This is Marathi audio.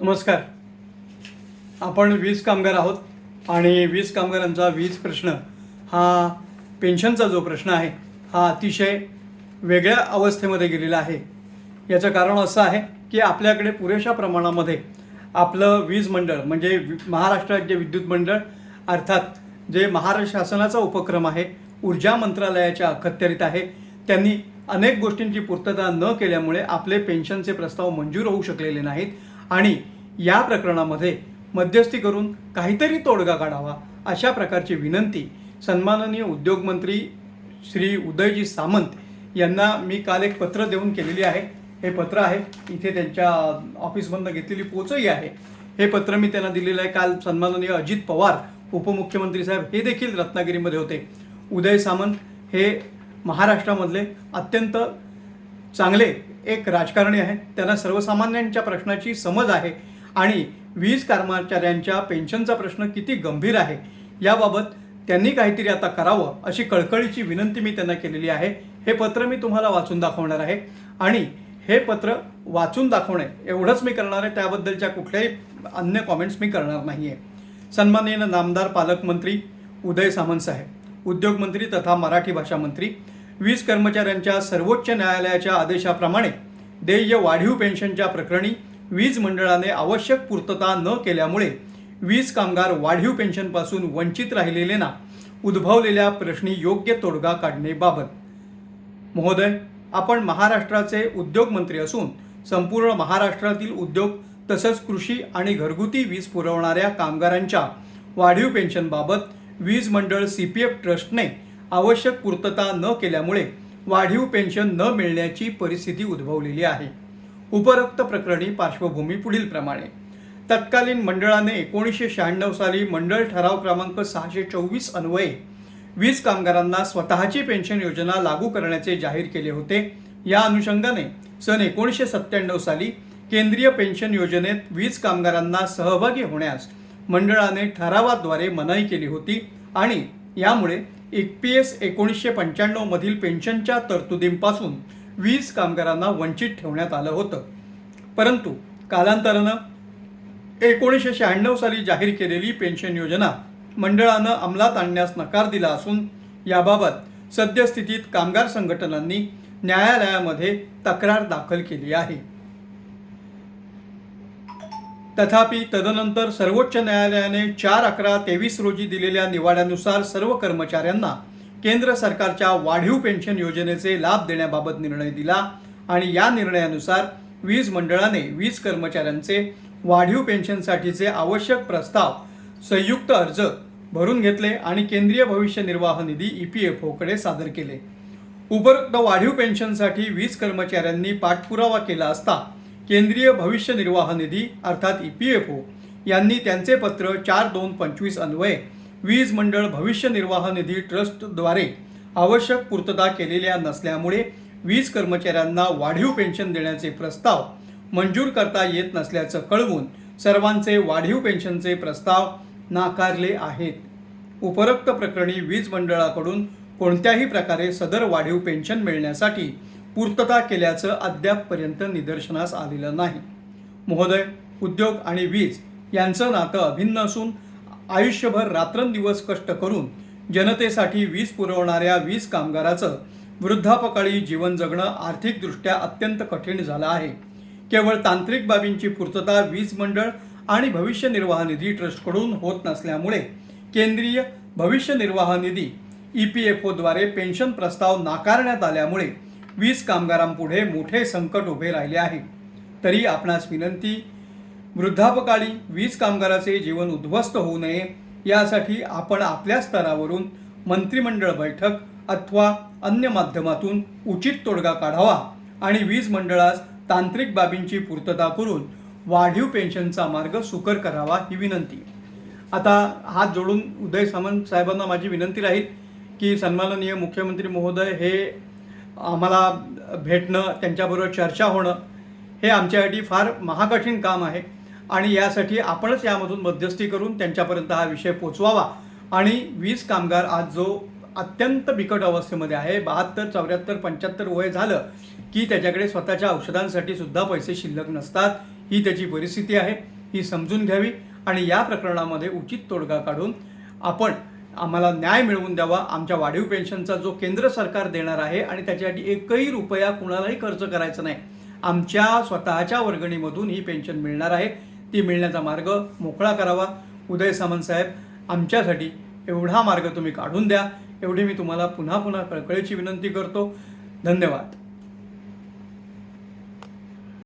नमस्कार. आपण वीज कामगार आहोत आणि वीज कामगारांचा वीज प्रश्न हा पेन्शनचा जो प्रश्न आहे हा अतिशय वेगळ्या अवस्थेमध्ये गेलेला आहे. याचं कारण असं आहे की आपल्याकडे पुरेशा प्रमाणामध्ये आपलं वीज मंडळ म्हणजे वि- महाराष्ट्र राज्य विद्युत मंडळ अर्थात जे महाराष्ट्र शासनाचा उपक्रम आहे ऊर्जा मंत्रालयाच्या अखत्यारीत आहे त्यांनी अनेक गोष्टींची पूर्तता न केल्यामुळे आपले पेन्शनचे प्रस्ताव मंजूर होऊ शकलेले नाहीत. आणि या प्रकरणामध्ये मध्यस्थी करून काहीतरी तोडगा काढावा अशा प्रकारची विनंती सन्माननीय उद्योगमंत्री श्री उदयजी सामंत यांना मी काल एक पत्र देऊन केलेली आहे. हे पत्र आहे. इथे त्यांच्या ऑफिसमधनं घेतलेली पोचही आहे. हे पत्र मी त्यांना दिलेलं आहे. काल सन्माननीय अजित पवार उपमुख्यमंत्री साहेब हे देखील रत्नागिरीमध्ये होते. उदय सामंत हे महाराष्ट्रामधले अत्यंत चांगले एक राजकारणी आहेत त्यांना सर्वसामान्यांच्या प्रश्नाची समज आहे आणि वीज कर्मचाऱ्यांच्या पेन्शनचा प्रश्न किती गंभीर आहे याबाबत त्यांनी काहीतरी आता करावं अशी कळकळीची विनंती मी त्यांना केलेली आहे. हे पत्र मी तुम्हाला वाचून दाखवणार आहे. आणि हे पत्र वाचून दाखवणे एवढंच मी करणार आहे. त्याबद्दलच्या कुठल्याही अन्य कॉमेंट्स मी करणार नाही आहे सन्माननीय नामदार पालकमंत्री उदय सामंत साहेब उद्योगमंत्री तथा मराठी भाषा मंत्री वीज कर्मचाऱ्यांच्या सर्वोच्च न्यायालयाच्या आदेशाप्रमाणे देय वाढीव पेन्शनच्या प्रकरणी वीज मंडळाने आवश्यक पूर्तता न केल्यामुळे वीज कामगार वाढीव पेन्शनपासून वंचित राहिलेल्यांना उद्भवलेल्या प्रश्नी योग्य तोडगा काढणेबाबत महोदय आपण महाराष्ट्राचे उद्योगमंत्री असून संपूर्ण महाराष्ट्रातील उद्योग तसंच कृषी आणि घरगुती वीज पुरवणाऱ्या कामगारांच्या वाढीव पेन्शनबाबत वीज मंडळ सी पी एफ ट्रस्टने आवश्यक पूर्तता न केल्यामुळे वाढीव पेन्शन न मिळण्याची परिस्थिती उद्भवलेली आहे. उपरोक्त प्रकरणी पार्श्वभूमी पुढीलप्रमाणे तत्कालीन मंडळाने एकोणीसशे शहाण्णव साली मंडळ ठराव क्रमांक सहाशे चोवीस अन्वये वीज कामगारांना स्वतःची पेन्शन योजना लागू करण्याचे जाहीर केले होते. या अनुषंगाने सन एकोणीसशे सत्त्याण्णव साली केंद्रीय पेन्शन योजनेत वीज कामगारांना सहभागी होण्यास मंडळाने ठरावाद्वारे मनाई केली होती आणि यामुळे एक पी एस एकोणीसशे पंच्याण्णवमधील पेन्शनच्या तरतुदींपासून वीज कामगारांना वंचित ठेवण्यात आलं होतं. परंतु कालांतरानं एकोणीसशे शहाण्णव साली जाहीर केलेली पेन्शन योजना मंडळानं अंमलात आणण्यास नकार दिला असून याबाबत सद्यस्थितीत कामगार संघटनांनी न्यायालयामध्ये तक्रार दाखल केली आहे. तथापि तदनंतर सर्वोच्च न्यायालयाने चार अकरा तेवीस रोजी दिलेल्या निवाड्यानुसार सर्व कर्मचाऱ्यांना केंद्र सरकारच्या वाढीव पेन्शन योजनेचे लाभ देण्याबाबत निर्णय दिला आणि या निर्णयानुसार वीज मंडळाने वीज कर्मचाऱ्यांचे वाढीव पेन्शनसाठीचे आवश्यक प्रस्ताव संयुक्त अर्ज भरून घेतले आणि केंद्रीय भविष्य निर्वाह निधी ई पी एफ ओकडे सादर केले. उपरोक्त वाढीव पेन्शनसाठी वीज कर्मचाऱ्यांनी पाठपुरावा केला असता केंद्रीय भविष्य निर्वाह निधी अर्थात ई पी एफ ओ यांनी त्यांचे पत्र चार दोन पंचवीस अन्वये वीज मंडळ भविष्य निर्वाह निधी ट्रस्टद्वारे आवश्यक पूर्तता केलेल्या नसल्यामुळे वीज कर्मचाऱ्यांना वाढीव पेन्शन देण्याचे प्रस्ताव मंजूर करता येत नसल्याचं कळवून सर्वांचे वाढीव पेन्शनचे प्रस्ताव नाकारले आहेत. उपरोक्त प्रकरणी वीज मंडळाकडून कोणत्याही प्रकारे सदर वाढीव पेन्शन मिळण्यासाठी पूर्तता केल्याचं अद्यापपर्यंत निदर्शनास आलेलं नाही. महोदय उद्योग आणि वीज यांचं नातं अभिन्न असून आयुष्यभर रात्रंदिवस कष्ट करून जनतेसाठी वीज पुरवणाऱ्या वीज कामगाराचं वृद्धापकाळी जीवन जगणं आर्थिकदृष्ट्या अत्यंत कठीण झालं आहे. केवळ तांत्रिक बाबींची पूर्तता वीज मंडळ आणि भविष्य निर्वाह निधी ट्रस्टकडून होत नसल्यामुळे केंद्रीय भविष्य निर्वाह निधी ई पी एफ ओद्वारे पेन्शन प्रस्ताव नाकारण्यात आल्यामुळे वीज कामगारांपुढे मोठे संकट उभे राहिले आहे. तरी आपणास विनंती वृद्धापकाळी वीज कामगाराचे जीवन उद्ध्वस्त होऊ नये यासाठी आपण आपल्या स्तरावरून मंत्रिमंडळ बैठक अथवा अन्य माध्यमातून उचित तोडगा काढावा आणि वीज मंडळास तांत्रिक बाबींची पूर्तता करून वाढीव पेन्शनचा मार्ग सुकर करावा ही विनंती. आता हात जोडून उदय सामंत साहेबांना माझी विनंती राहील की सन्माननीय मुख्यमंत्री महोदय हे आम्हाला भेटणं त्यांच्याबरोबर चर्चा होणं हे आमच्यासाठी फार महाकठीण काम आहे. आणि यासाठी आपणच यामधून मध्यस्थी करून त्यांच्यापर्यंत हा विषय पोचवावा. आणि वीज कामगार आज जो अत्यंत बिकट अवस्थेमध्ये आहे बहात्तर चौऱ्याहत्तर पंच्याहत्तर वय झालं की त्याच्याकडे स्वतःच्या औषधांसाठी सुद्धा पैसे शिल्लक नसतात ही त्याची परिस्थिती आहे ही समजून घ्यावी. आणि या प्रकरणामध्ये उचित तोडगा काढून आपण आम्हाला न्याय मिळवून द्यावा. आमच्या वाढीव पेन्शनचा जो केंद्र सरकार देणार आहे आणि त्याच्यासाठी एकही रुपया कुणालाही खर्च करायचा नाही. आमच्या स्वतःच्या वर्गणीमधून ही पेन्शन मिळणार आहे. ती मिळण्याचा मार्ग मोकळा करावा. उदय सामंत साहेब आमच्यासाठी एवढा मार्ग तुम्ही काढून द्या. एवढी मी तुम्हाला पुन्हा पुन्हा कळकळीची विनंती करतो. धन्यवाद.